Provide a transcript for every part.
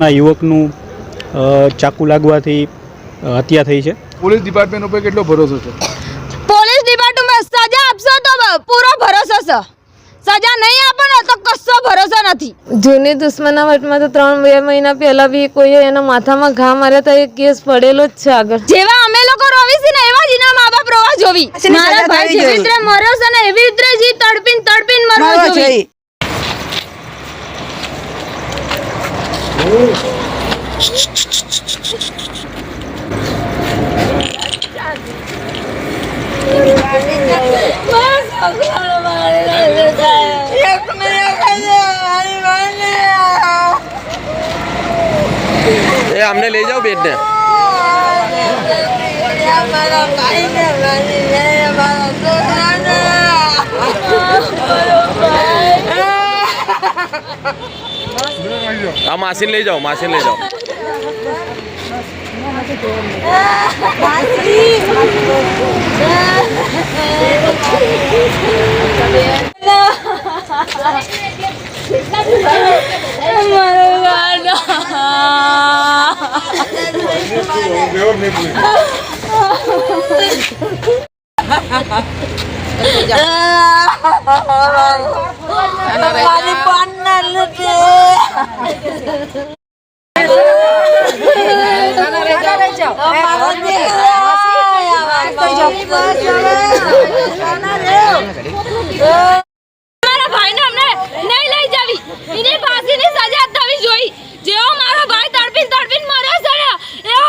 ના યુવકનું ચાકુ લાગવાથી હત્યા થઈ છે. પોલીસ ડિપાર્ટમેન્ટ ઉપર કેટલો ભરોસો છે? પોલીસ ડિપાર્ટમેન્ટ સજા આપશો તો પૂરો ભરોસો છે. સજા નહીં આપો ને તો કશો ભરોસો નથી. જૂની દુશ્મનાવટમાં તો ત્રણ બે મહિના પહેલા બી કોઈએ એના માથામાં ઘા માર્યા તો એ કેસ પડેલો જ છે આગળ. જેવા અમે લોકો રોવી છે ને એવા જ એના મા બાપ રોવા જોવી. મારા ભાઈ જેવી રીતે મર્યો છે ને એવી રીતે જ તડપીન તડપીન મરવો જોવી. અમને લઈ જાઓ બેટને આ માસીને લઈ જાઓ માસીને લઈ જાઓ. મારા ભાઈને અમને નહીં લઈ જાવી. એની ફાંસીની સજા થવી જોઈ જેવો મારો ભાઈ તડપીન તડપીન મર્યો છે ને એવો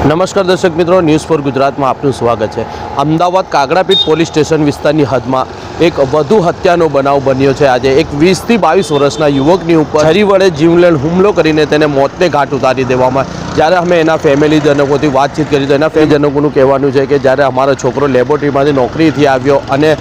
નમસ્કાર દર્શક મિત્રો ન્યૂઝ ફોર ગુજરાતમાં આપનું સ્વાગત છે. અમદાવાદ કાગડાપીઠ પોલીસ સ્ટેશન વિસ્તારની હદમાં એક વધુ હત્યાનો બનાવ બન્યો છે. આજે એક વીસથી બાવીસ વર્ષના યુવકની ઉપર છરી વડે જીવલેણ હુમલો કરીને તેને મોતને ઘાટ ઉતારી દેવામાં જ્યારે અમે એના ફેમિલીજનકોથી વાતચીત કરી તો એના ફેમિલીજનકોનું કહેવાનું છે કે જ્યારે અમારો છોકરો લેબોરેટરીમાંથી નોકરીથી આવ્યો અને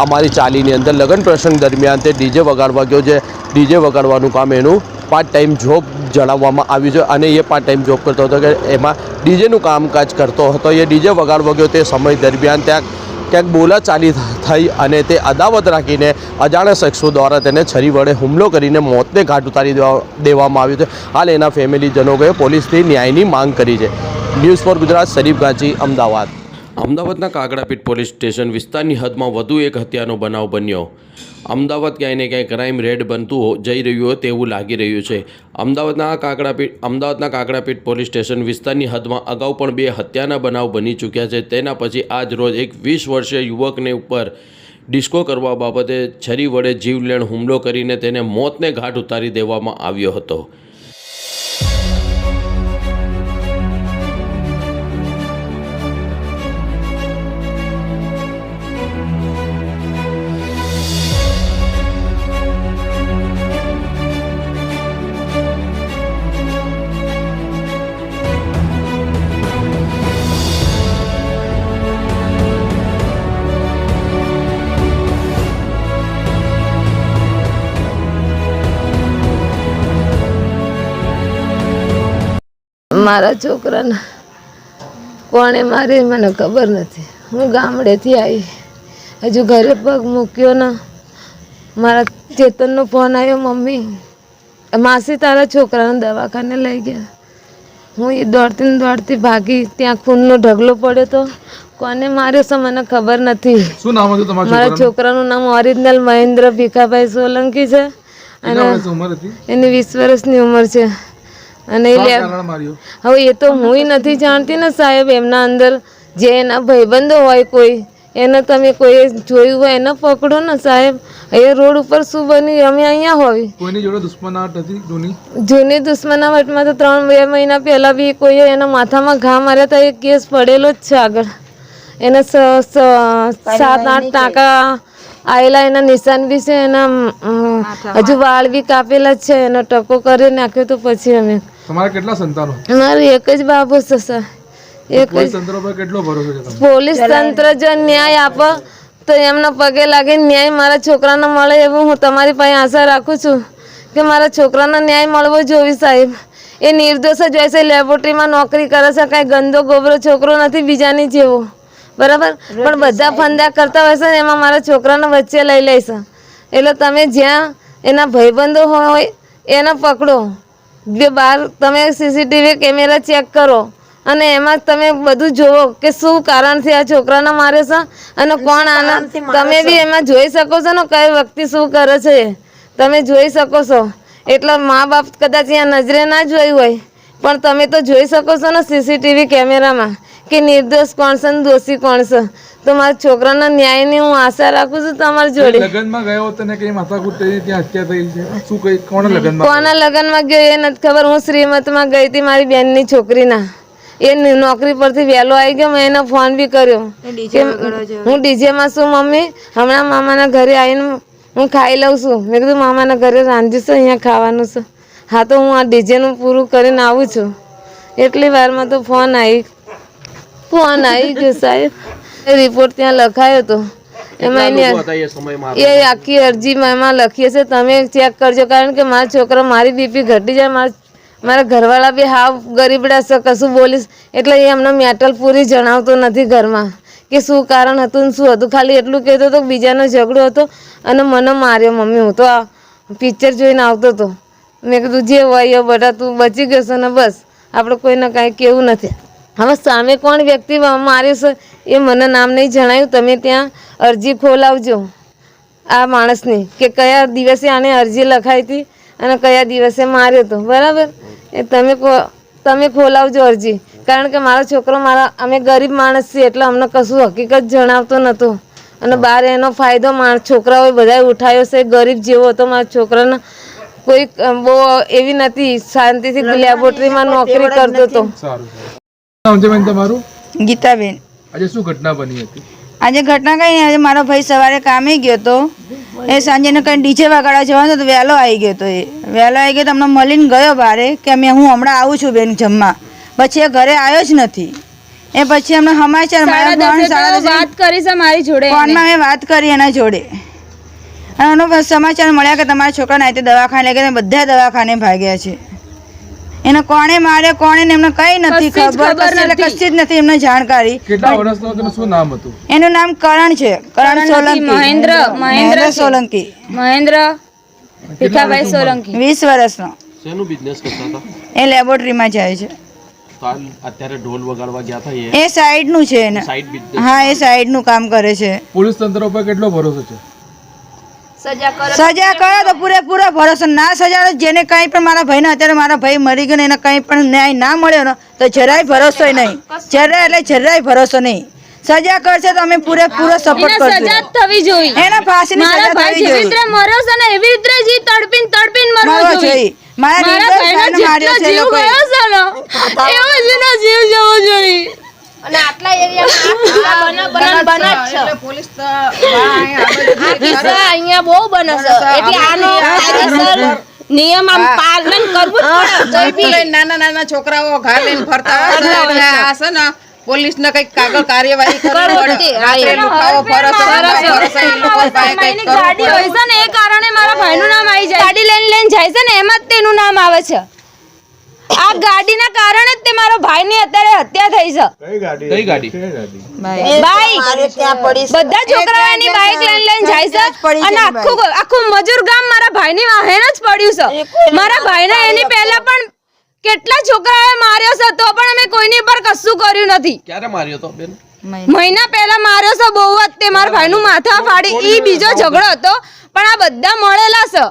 અમારી ચાલીની અંદર લગ્ન પ્રસંગ દરમિયાન તે ડીજે વગાડવા ગયો છે ડીજે વગાડવાનું કામ એનું પાર્ટ ટાઈમ જોબ જણાવવામાં આવ્યું છે અને એ પાર્ટ ટાઈમ જોબ કરતો હતો કે એમાં ડીજેનું કામકાજ કરતો હતો. એ ડીજે વગાડ વગ્યો તે સમય દરમિયાન ત્યાં ક્યાંક બોલાચાલી થઈ અને તે અદાવત રાખીને અજાણ્યા શખ્સો દ્વારા તેને છરી વડે હુમલો કરીને મોતને ઘાટ ઉતારી દેવા, દેવામાં આવ્યું છે. હાલ એના ફેમિલીજનોએ પોલીસથી ન્યાયની માંગ કરી છે. News for Gujarat, Sharif Ganchi, Ahmedabad. અમદાવાદના કાગડાપીઠ પોલીસ સ્ટેશન વિસ્તારની હદમાં વધુ એક હત્યાનો બનાવ બન્યો. અમદાવાદ ક્યાંય ને ક્યાંય ક્રાઇમ રેડ બનતું જઈ રહ્યું હોય તેવું લાગી રહ્યું છે. અમદાવાદના કાકડાપીઠ અમદાવાદના કાકડાપીઠ પોલીસ સ્ટેશન વિસ્તારની હદમાં અગાઉ પણ બે હત્યાના બનાવ બની ચૂક્યા છે. તેના પછી આજ રોજ એક વીસ વર્ષીય યુવકને ઉપર ડિસ્કો કરવા બાબતે છરી વડે જીવલેણ હુમલો કરીને તેને મોતને ઘાટ ઉતારી દેવામાં આવ્યો હતો. મારા છોકરાને કોણે મારી મને ખબર નથી. હું ગામડેથી આવી. હજુ ઘરે પગ મૂક્યો ને. મારા ચેતનનો ફોન આવ્યો મમ્મી માસી તારા છોકરાને દવાખાને લઈ ગયા. હું એ દોડતી દોડતી ભાગી ત્યાં ખૂનનો ઢગલો પડ્યો તો કોને માર્યો છે મને ખબર નથી. શું નામ હતું તમારા મારા છોકરાનું? નામ ઓરિજિનલ મહેન્દ્ર ભીખાભાઈ સોલંકી છે. અને એની વીસ વર્ષની ઉંમર છે. અને હવે એ તો હું નથી જાણતી ને સાહેબ એમના અંદર જે એના ભાઈબંધો હોય કોઈ એને તમે કોઈ જોયું હોય એને પકડો ને સાહેબ. એ રોડ ઉપર શું બન્યું અમે અહીંયા હોય. કોઈની જોડે દુશ્મનાટ હતી જૂની જૂની દુશ્મનાવટમાં તો ત્રણ બે મહિના પહેલા બી કોઈએ એના માથામાં ઘા માર્યા હતા એ કેસ પડેલો જ છે આગળ. એને સાત આઠ ટાંકા આવેલા એના નિશાન બી છે એના હજુ વાળ બી કાપેલા જ છે એનો ટકો કરી નાખ્યો તો પછી અમે તમારા કેટલા સંતાનો? મારું એક જ બાબુ છે સર. એક જ પોલીસ તંત્ર પર કેટલો ભરોસો છે તમને પોલીસ તંત્ર જો ન્યાય આપો તો એમના પગે લાગે ન્યાય મારા છોકરાને મળે એવું હું તમારી પાસે આશા રાખું છું કે મારા છોકરાને ન્યાય મળવો જોવી સાહેબ. એ નિર્દોષ જ હોય છે લેબોરેટરીમાં નોકરી કરે છે કાંઈ ગંદો ગોબરો છોકરો નથી બીજાની જેવો. બરાબર? પણ બધા ફંદા કરતા હોય છે ને એમાં મારા છોકરાને વચ્ચે લઈ લઈશ એટલે તમે જ્યાં એના ભાઈબંધો હોય એને પકડો. જે બહાર તમે સીસીટીવી કેમેરા ચેક કરો અને એમાં તમે બધું જોવો કે શું કારણથી આ છોકરાને મારે છે અને કોણ આના તમે બી એમાં જોઈ શકો છો ને કઈ વ્યક્તિ શું કરે છે. તમે જોઈ શકો છો. એટલે મા બાપ કદાચ અહીંયા નજરે ના જોયું હોય પણ તમે તો જોઈ શકો છો ને સીસીટીવી કેમેરામાં કે નિર્દોષ કોણ છે દોષી કોણ છે. તો મારા છોકરાના ન્યાયની હું આશા રાખું છું તમારી જોડે. લગ્નમાં ગયો હતો ને કઈ માથાકૂટ થઈ ત્યાં હત્યા થઈ છે. શું કઈ કોણ લગ્નમાં કોના લગ્નમાં ગયો એ નથી ખબર. હું શ્રીમતમાં ગઈ હતી મારી બેનની છોકરીના. એ નોકરી પરથી વહેલો આવી ગયો મેં એને ફોન બી કર્યો. કે હું ડીજેમાં છું મમ્મી. હમણાં મામાના ઘરે આવીને હું ખાઈ લઉં છું. મેં કીધું મામાના ઘરે રાંધ્યું છે અહીંયા ખાવાનું છે. હા તો હું આ ડીજેનું પૂરું કરીને આવું છું. એટલી વારમાં તો ફોન આવી ફોન આવી ગયો સાહેબ. રિપોર્ટ ત્યાં લખાયો હતો એમાં એની એ આખી અરજીમાં એમાં લખીએ છે તમે ચેક કરજો કારણ કે મારા છોકરા મારી બીપી ઘટી જાય મારા મારા ઘરવાળા બી હાવ ગરીબડા છે કશું બોલીશ. એટલે એ અમને મેટલ પૂરી જણાવતો નથી ઘરમાં કે શું કારણ હતું ને શું હતું. ખાલી એટલું કહેતો હતો બીજાનો ઝઘડો હતો અને મને માર્યો મમ્મી. હું તો આ પિક્ચર જોઈને આવતો હતો મેં કીધું જે હોય બેટા તું બચી ગયો છે ને બસ. આપણે કોઈને કાંઈ કેવું નથી. હવે સામે કોણ વ્યક્તિ માર્યું છે? એ મને નામ નહીં જણાયું તમે ત્યાં અરજી ખોલાવજો આ માણસની કે કયા દિવસે આને અરજી લખાઈ હતી અને કયા દિવસે માર્યો હતો બરાબર? એ તમે તમે ખોલાવજો અરજી. કારણ કે મારો છોકરો મારા અમે ગરીબ માણસ છીએ એટલે અમને કશું હકીકત જણાવતો નહોતો અને બહાર એનો ફાયદો મારા છોકરાઓએ બધાએ ઉઠાવ્યો છે ગરીબ જેવો હતો મારા છોકરાનો. કોઈ બહુ એવી નથી શાંતિથી લેબોરેટરીમાં નોકરી કરતો હતો. તમારું? ગીતાબેન. આજે શું ઘટના બની હતી? આજે ઘટના કઈ નહીં આજે મારો ભાઈ સવારે કામે ગયો તો. એ સાંજે ને કંઈ ડીજે વગાડવા જવાનું તો વહેલો આવી ગયો તો એ. વહેલો આવી ગયો તો હમણાં મળીને ગયો બારે કે અમે હું હમણાં આવું છું બેન જમવા. પછી એ ઘરે આવ્યો જ નથી. એ પછી અમને સમાચાર વાત કરી છે મારી જોડે ફોનમાં મેં વાત કરી એના જોડે. અને એનો સમાચાર મળ્યા કે તમારા છોકરાને આજે દવાખાને લઈ ગયા બધા દવાખાને ભાગ્યા છે. એને કોણે માર્યો કોણે એમને કઈ નથી ખબર કશી જ નથી એમને જાણકારી. કેટલા વર્ષનો શું નામ હતું? એનું નામ કરણ છે કરણ સોલંકી. મહેન્દ્ર મહેન્દ્ર સોલંકી. મહેન્દ્ર ભીખાભાઈ સોલંકી. વીસ વર્ષનો. શેનું બિઝનેસ કરતા હતા? એ લેબોરેટરીમાં જાય છે. અત્યારે ઢોલ વગાડવા ગયા હતા એ? સાઈડનું છે સાઈડ હા એ સાઈડનું કામ કરે છે. પોલીસ તંત્ર ઉપર કેટલો ભરોસો છે? સજા કરો તો પૂરેપૂરો ભરોસો ના સજાડો. જેને કંઈ પણ મારા ભાઈને અત્યારે મારા ભાઈ મરી ગયો ને એને કંઈ પણ ન્યાય ના મળ્યો ને તો જરાય ભરોસો નહીં. જરાય એટલે જરાય ભરોસો નહીં. સજા કરશે તો અમે પૂરેપૂરો સપોર્ટ કરશું. સજા થવી જોઈએ. એના ફાંસીની મારા સજા થવી જેવી જોઈએ. રીતે મરો છે ને એવી રીતે જી તડપીન તડપીને મરવો જોઈએ. મારા મારા ભાઈને માર્યો છે લોકોએ. એવો જીવ જવો જોઈએ. અને આટલા એરિયામાં અહીંયા બહુ બને છે. એટલે આનો કાયદેસર નિયમ આમ પાલન કરવું જ પડે નાના નાના છોકરાઓ ઘા લઈને ફરતા હોય આ છે ને પોલીસ ને કંઈક કાગળ કાર્યવાહી ગાડી હોય છે ને એ કારણે મારા ભાઈ નું નામ આવી જાય. ગાડી લઈને લઈને જાય છે ને એમાં જ તેનું નામ આવે છે. આ ગાડીના કારણે જ તે મારો ભાઈની અત્યારે હત્યા થઈ છે. કઈ ગાડી? બાઈક બધા છોકરાઓ એની બાઈક લઈને લઈને જાય છે અને આખું આખું મજૂર ગામ મારા ભાઈની વાહેણ જ પડ્યું છે. મારા ભાઈને એની પહેલા પણ કેટલા છોકરાઓએ માર્યો છે તો પણ અમે કોઈની પર કશું કર્યું નથી. ક્યારે માર્યો તો બેન? મહિના. પહેલા માર્યો છે બહુ જ. તે મારા ભાઈનું માથા ફાડી ઈ બીજો ઝઘડો હતો પણ આ બધા મળેલા છે.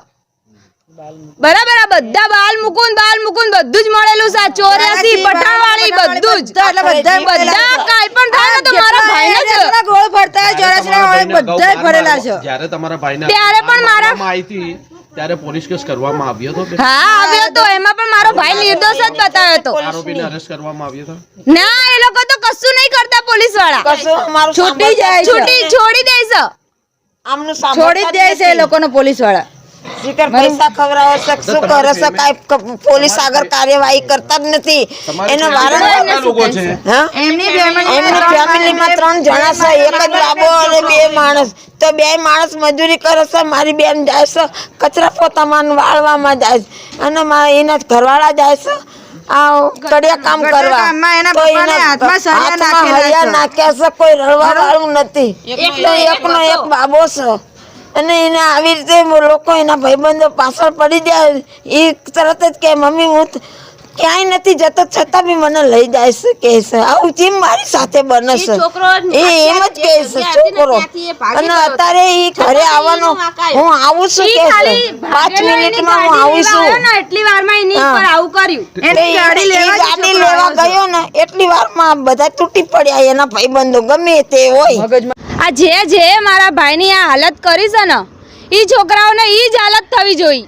બરાબર આ બધા બાલ મુકુંદ બાલ મુકુંદ બધું જ મળેલું છે ચોર્યાસી પઠાવાળી બધું જ. એટલે બધા બધા કાઈ પણ થાય ને તો મારા ભાઈને જ ગોળ ફરતા હોય, ચોરાસીના વાળા બધાય ફરેલા છે. જ્યારે તમારા ભાઈને ત્યારે પણ મારા- માહિતી ત્યારે પોલીસ કેસ કરવામાં આવ્યો હતો હા આવ્યો હતો એમાં પણ મારો ભાઈ નિર્દોષ જ બતાવ્યો હતો. આરોપીને અરેસ્ટ કરવામાં આવ્યો હતો? ના એ લોકો તો કશું નહીં કરતા પોલીસવાળા છૂટી જાય છૂટી છોડી દેશે છોડી દેશે એ લોકોને પોલીસવાળા પૈસા ખવડાવે છે શું કરે છે? કાંઈ પોલીસ આગળ કાર્યવાહી કરતા જ નથી. એનો વારંવાર લોકો છે? એમની એમની ફેમિલીમાં ત્રણ જણા છે એક જ બાબો અને બે માણસ. તો બે માણસ મજૂરી કરે છે મારી બેન જાય છે કચરા પોતામાં વાળવામાં જાય છે. અને મારા એના ઘરવાળા જાય છે આ કડિયા કામ કરવા. નાખ્યા છે કોઈ રળવા વાળું નથી. એકનો એક બાબો છે. અને એને આવી રીતે લોકો એના ભાઈબંધો પાછળ પડી જાય, એ તરત જ કે મમ્મી, હું ક્યાંય નથી જતો છતાં બી મને લઈ જાય છે કે છે. આવું જેમ મારી સાથે બને છે. એ એમ જ કે છે છોકરો. અને અત્યારે એ ઘરે આવવાનો હું આવું છું કે છે. પાંચ મિનિટમાં હું આવું છું. એટલી વારમાં એની. પર આવું કર્યું. એ ગાડી લેવા ગયો ને એટલી વારમાં બધા તૂટી પડ્યા એના ભાઈબંધો ગમે તે હોય. આ જે જે મારા ભાઈની આ હાલત કરી છે ને એ છોકરાઓને એ જ હાલત થવી જોઈએ.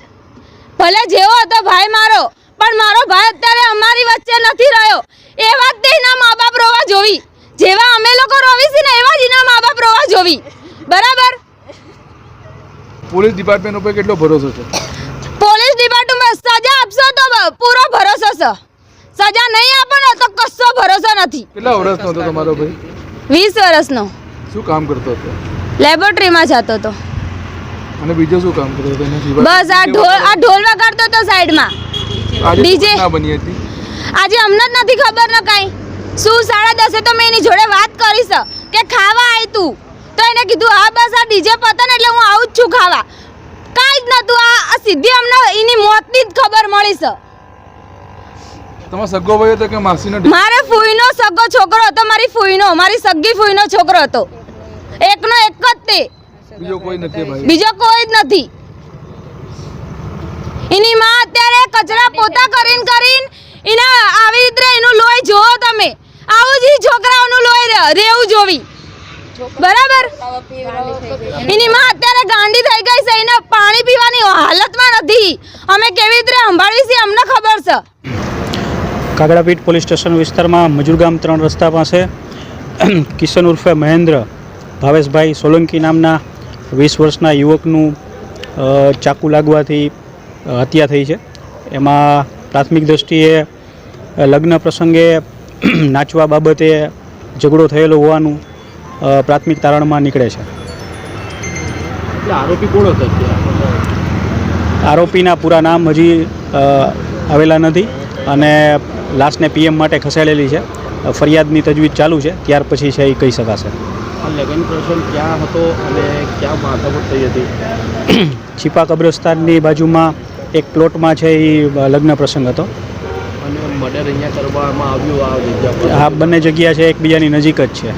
ભલે જેવો હતો ભાઈ મારો પણ મારો ભાઈ અત્યારે અમારી વચ્ચે નથી રહ્યો. એ વાત તે એના મા બાપ રોવા જોવી. જેવા અમે લોકો રોવી છે ને એવા જ એના મા બાપ રોવા જોવી. બરાબર? પોલીસ ડિપાર્ટમેન્ટ ઉપર કેટલો ભરોસો છે? પોલીસ ડિપાર્ટમેન્ટ સજા આપશો તો પૂરો ભરોસો છે. સજા નહીં આપો ને તો કશો ભરોસો નથી. કેટલા વર્ષનો હતો તમારો ભાઈ? વીસ વર્ષનો. શું કામ કરતો હતો? લેબોરેટરીમાં જતો હતો. અને બીજો શું કામ કરતો હતો? બસ આ ઢોલ આ ઢોલ વગાડતો હતો સાઈડમાં. DJ? બની હતી? આજે અમને જ નથી ખબર ને કાંઈ. શું સાડા દસે તો મેં એની જોડે વાત કરીશ. કે ખાવા આવી તું. તો એને કીધું હા બસ આ ડીજે પતન એટલે હું આવું જ છું ખાવા. કાંઈ જ નતું આ આ સીધી અમને એની મોતની જ ખબર મળી છે તમારો સગો ભાઈ હતો કે માસીનો મારે ફૂઈનો સગો છોકરો હતો મારી ફૂઈનો મારી સગી ફૂઈનો છોકરો હતો. એકનો એક જ તે. બીજો કોઈ નથી ભાઈ. બીજો કોઈ જ નથી. એની માં અત્યારે કચરા પોતા કરીને કરીને એના આવી રીતે એનું લોહી જોવો તમે. આવું જ છોકરાઓનું લોહી રેવું જોવી. બરાબર? એની માં અત્યારે ગાંડી થઈ ગઈ છે, એને પાણી પીવાની હાલતમાં નથી. અમે કેવી રીતે સંભાળવી છે, અમને ખબર છે. કાગડાપીઠ પોલીસ સ્ટેશન વિસ્તારમાં મજૂરગામ ત્રણ રસ્તા પાસે કિશન ઉર્ફે મહેન્દ્ર, ભાવેશભાઈ સોલંકી નામના વીસ વર્ષના યુવકનું ચાકુ લાગવાથી હત્યા થઈ છે. એમાં પ્રાથમિક દ્રષ્ટિએ લગ્ન પ્રસંગે નાચવા બાબતે ઝઘડો થયેલો હોવાનું પ્રાથમિક તારણમાં નીકળે છે. આરોપી કોણ હતો આરોપીના પૂરા નામ હજી આવેલા નથી અને લાશને પીએમ માટે ખસેડેલી છે. ફરિયાદની તજવીજ ચાલુ છે. ત્યાર પછી છે એ કહી શકાશે. લગ્ન પ્રસંગ ક્યાં હતો અને ક્યાં માથાકૂટ થઈ હતી? છીપા કબ્રસ્તાનની બાજુમાં એક પ્લોટમાં છે એ લગ્ન પ્રસંગ હતો. અને મર્ડર અહીંયા કરવામાં આવ્યું આ જગ્યા પર આ બંને જગ્યા છે એકબીજાની નજીક જ છે.